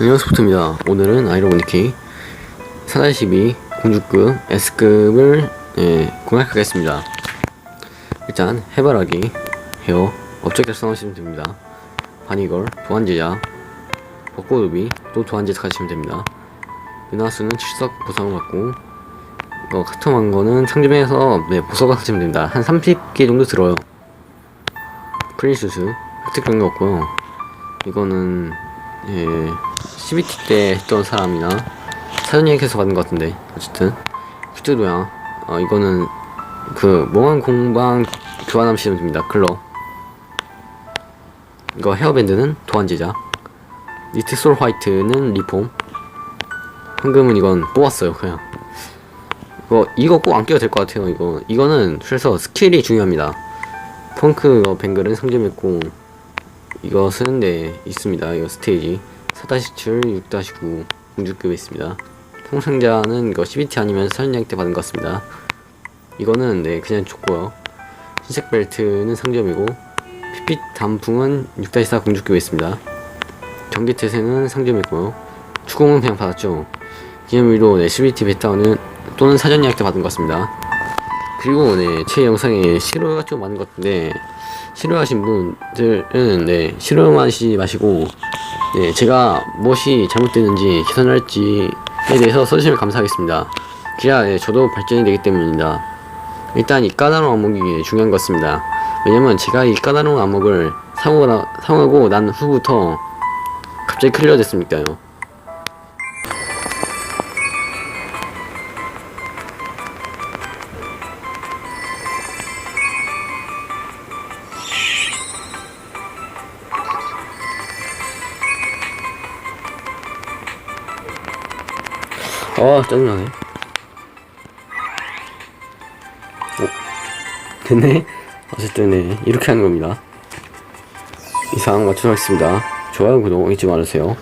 안녕하세요 오늘은 아이로보니키 4-12 공주급 S급을 예, 공략하겠습니다. 일단 해바라기 헤어 업적 결성하시면 됩니다. 바니걸 도안제자 벚꽃우비 또 도안제자 가시면 됩니다. 은하수는 칠석 보상을 받고 이거 카톰한 거는 상점에서 네, 보석을 하시면 됩니다. 한 30개 정도 들어요. 프린수스 획득 종류 없고요. 이거는 예, CBT 때 했던 사람이나 사전 예약해서 받은 것 같은데 어쨌든. 큐트도야. 어, 이거는 그 몽환 공방 교환하시면 됩니다. 클럽. 이거 헤어밴드는 도안 제작 니트 솔 화이트는 리폼. 황금은 이건 뽑았어요 그냥. 이거 이거 꼭안 껴도 될 것 같아요 이거. 이거는 그래서 스킬이 중요합니다. 펑크 어, 뱅글은 상점했고 이것은 네 있습니다. 이거 스테이지 4-7, 6-9 공주급에 있습니다. 통상자는 이거 CBT 아니면 설령 때 받은 것 같습니다. 이거는 네 그냥 좋고요. 흰색 벨트는 상점이고 핏빛 단풍은 6-4 공주급에 있습니다. 전기 태세는 상점이고요. 추궁은 그냥 받았죠. 기념일로 네 CBT 베타는 또는 사전 예약 때 받은 것 같습니다. 그리고 네 제 영상에 실효가 좀 많은 것 같은데 싫어하신 분들은 네 싫어하지 마시고 네 제가 무엇이 잘못됐는지 개선할지에 대해서 써주시면 감사하겠습니다. 그래야 네, 저도 발전이 되기 때문입니다. 일단 이 까다로운 안목이 중요한 것 같습니다. 왜냐면 제가 이 까다로운 안목을 사고 사용하고 난 후부터 갑자기 클리어 됐으니까요. 아 짜증나네. 오 됐네? 어쨌든 네 이렇게 하는 겁니다. 이상 마치도록 하겠습니다. 좋아요 구독 잊지 말으세요